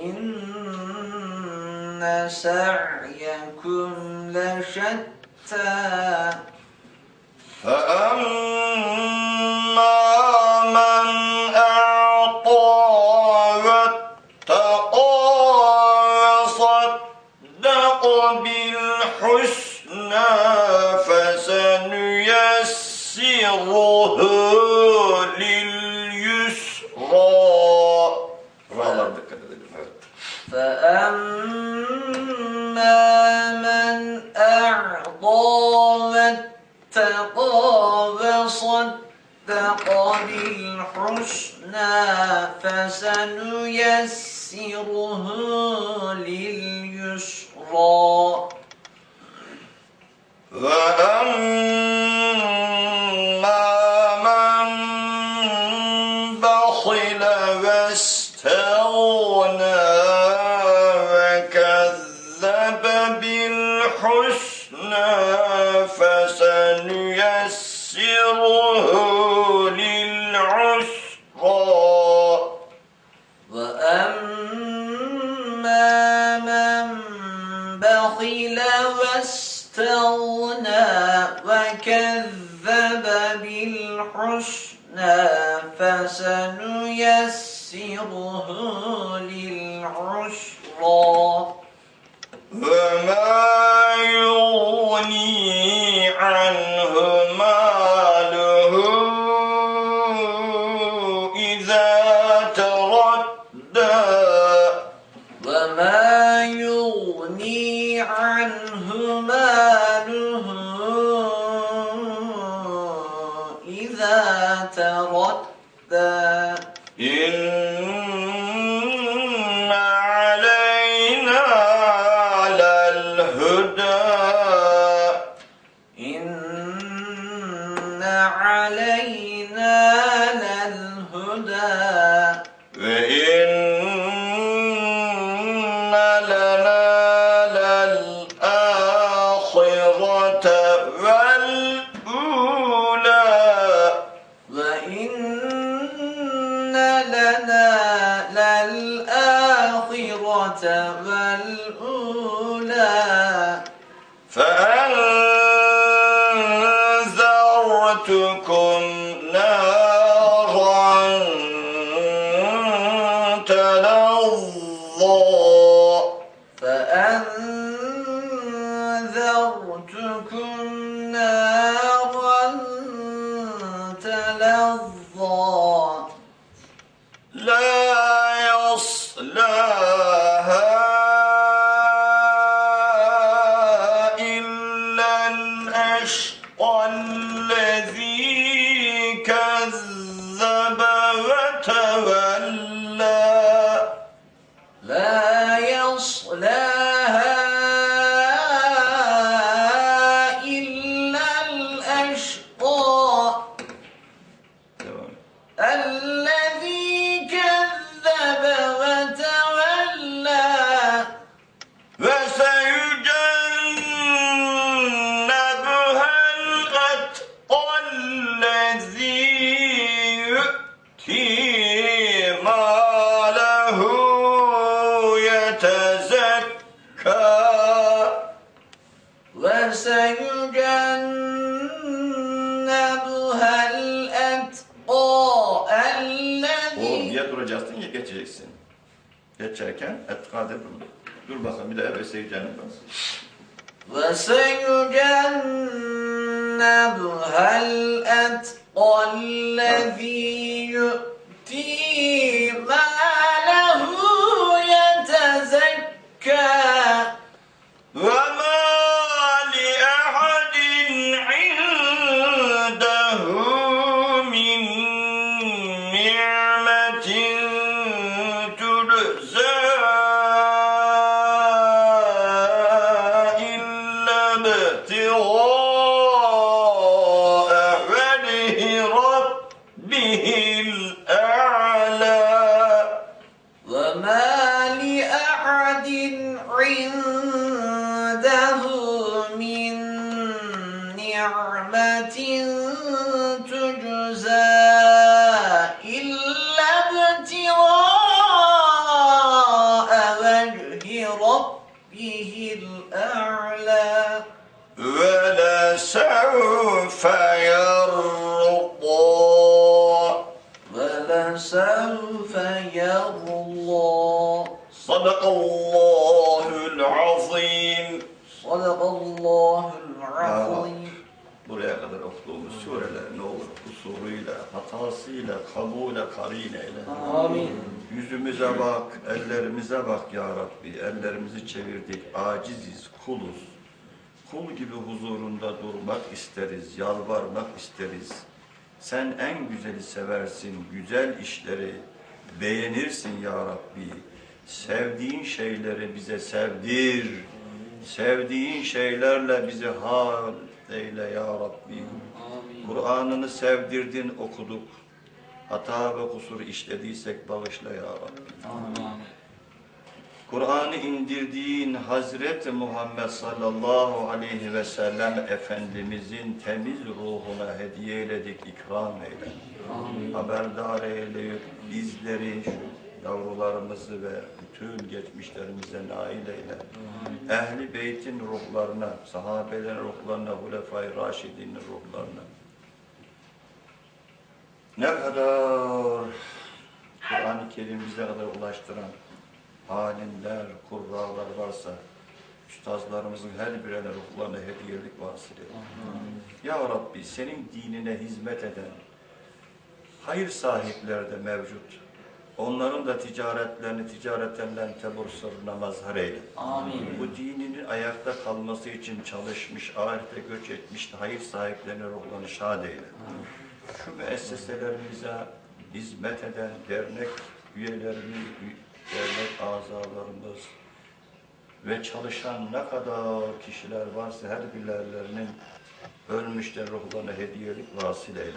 إن سعيكم لشتى فأما من أعطى واتقى وصدق بالحسنى فسنيسره واتقى وصدق بالحسنى فسنيسره لليسرى وأما واستغنى وكذب بالحسنى فسنيسره للعسرى. وما تردى إن علينا للهدى. إن علينا ختم الأشقى الذي كذب وتولى geçerken etkad edin. Dur bakalım bir de ve seyircanı Ve seyircanı etkallezi yu'l Yeah. صدق الله العظيم صدق الله العظيم Buraya kadar okuduğumuz sureler ne olur kusuruyla, hatasıyla, kabule karin eyle. آمين Yüzümüze bak, ellerimize bak ya Rabbi. Ellerimizi çevirdik, aciziz, kuluz. Kul gibi huzurunda durmak isteriz, yalvarmak isteriz. Sen en güzeli seversin, güzel işleri beğenirsin ya Rabbi. Sevdiğin şeyleri bize sevdir. Sevdiğin şeylerle bizi hal eyle ya Rabbi. Kur'an'ını sevdirdin, okuduk. Hata ve kusur işlediysek bağışla ya Rabbi. Kur'an'ı indirdiğin Hazreti Muhammed sallallahu aleyhi ve sellem Efendimizin temiz ruhuna hediye eyledik, ikram eyle. Haberdar eyle, bizleri, şu yavrularımızı ve bütün geçmişlerimize nail eyle. Ehli beytin ruhlarına, sahabelerin ruhlarına, Hulefai Raşidinin ruhlarına. Ne kadar Kur'an-ı Kerim bize kadar ulaştıran alimler, kurralar varsa üstazlarımızın her birine ruhlarına hediyelik vasıl eyle. Ya Rabbi senin dinine hizmet eden hayır sahipleri de mevcut. Onların da ticaretlerini ticaretlerinden tebur sırrına mazhar eyle. Amin. Bu dininin ayakta kalması için çalışmış, ahirete göç etmiş hayır sahiplerine ruhlarını şad eyle. Şu müesseselerimize hizmet eden dernek üyelerimiz, dernek azalarımız ve çalışan ne kadar kişiler varsa her birlerinin ölmüşler ruhlarına hediyelik vasıl eyle.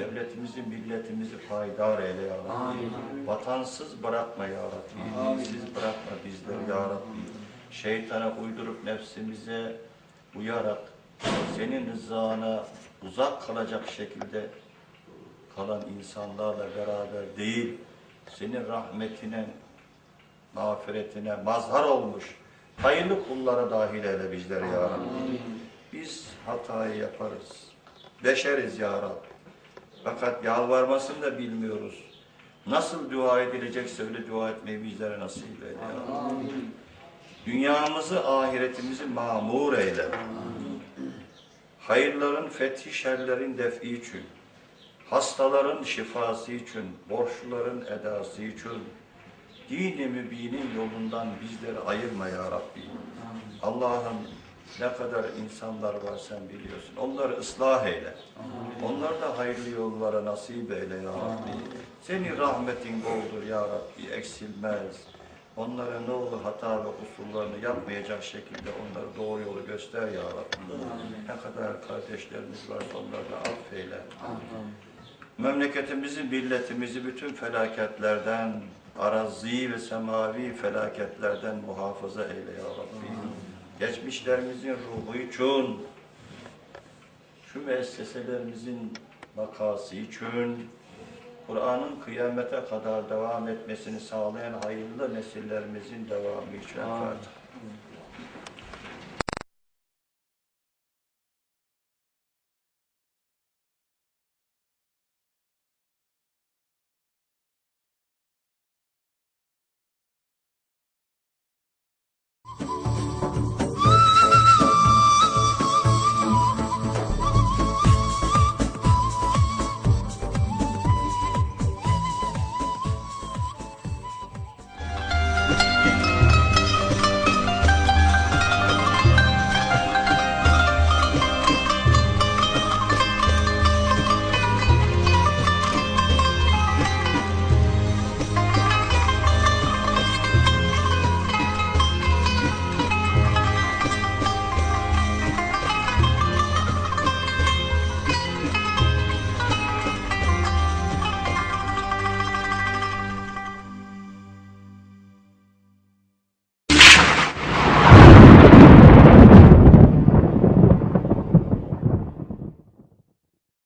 Devletimizi, milletimizi payidar eyle ya Rabbi. Vatansız bırakma ya Rabbi. Dinsiz bırakma bizleri ya Rabbi. Şeytana uydurup nefsimize uyarak senin rızana uzak kalacak şekilde kalan insanlarla beraber değil, senin rahmetine, mağfiretine mazhar olmuş hayırlı kullara dahil eyle bizleri ya Rabbi. Biz hatayı yaparız. Beşeriz ya Rabbi. Fakat yalvarmasını da bilmiyoruz. Nasıl dua edilecekse öyle dua etmeyi bizlere nasip eyle ya Rabbi. Dünyamızı, ahiretimizi mamur eyle. Hayırların fethi, şerlerin defi için, hastaların şifası için, borçluların edası için, dini mübinin yolundan bizleri ayırma ya Rabbi. Allah'ım ne kadar insanlar var sen biliyorsun. Onları ıslah eyle. Onları da hayırlı yollara nasip eyle ya Rabbi. Senin rahmetin boldur ya Rabbi, eksilmez. Onlara ne olur hata ve kusurlarını yapmayacak şekilde onları doğru yolu göster ya Rabbi. Ne kadar kardeşlerimiz varsa onları da affeyle. Memleketimizi, milletimizi bütün felaketlerden, arazi ve semavi felaketlerden muhafaza eyle ya Rabbi. Geçmişlerimizin ruhu için, şu müesseselerimizin vakası için, Kur'an'ın kıyamete kadar devam etmesini sağlayan hayırlı nesillerimizin devamı için. Fatiha.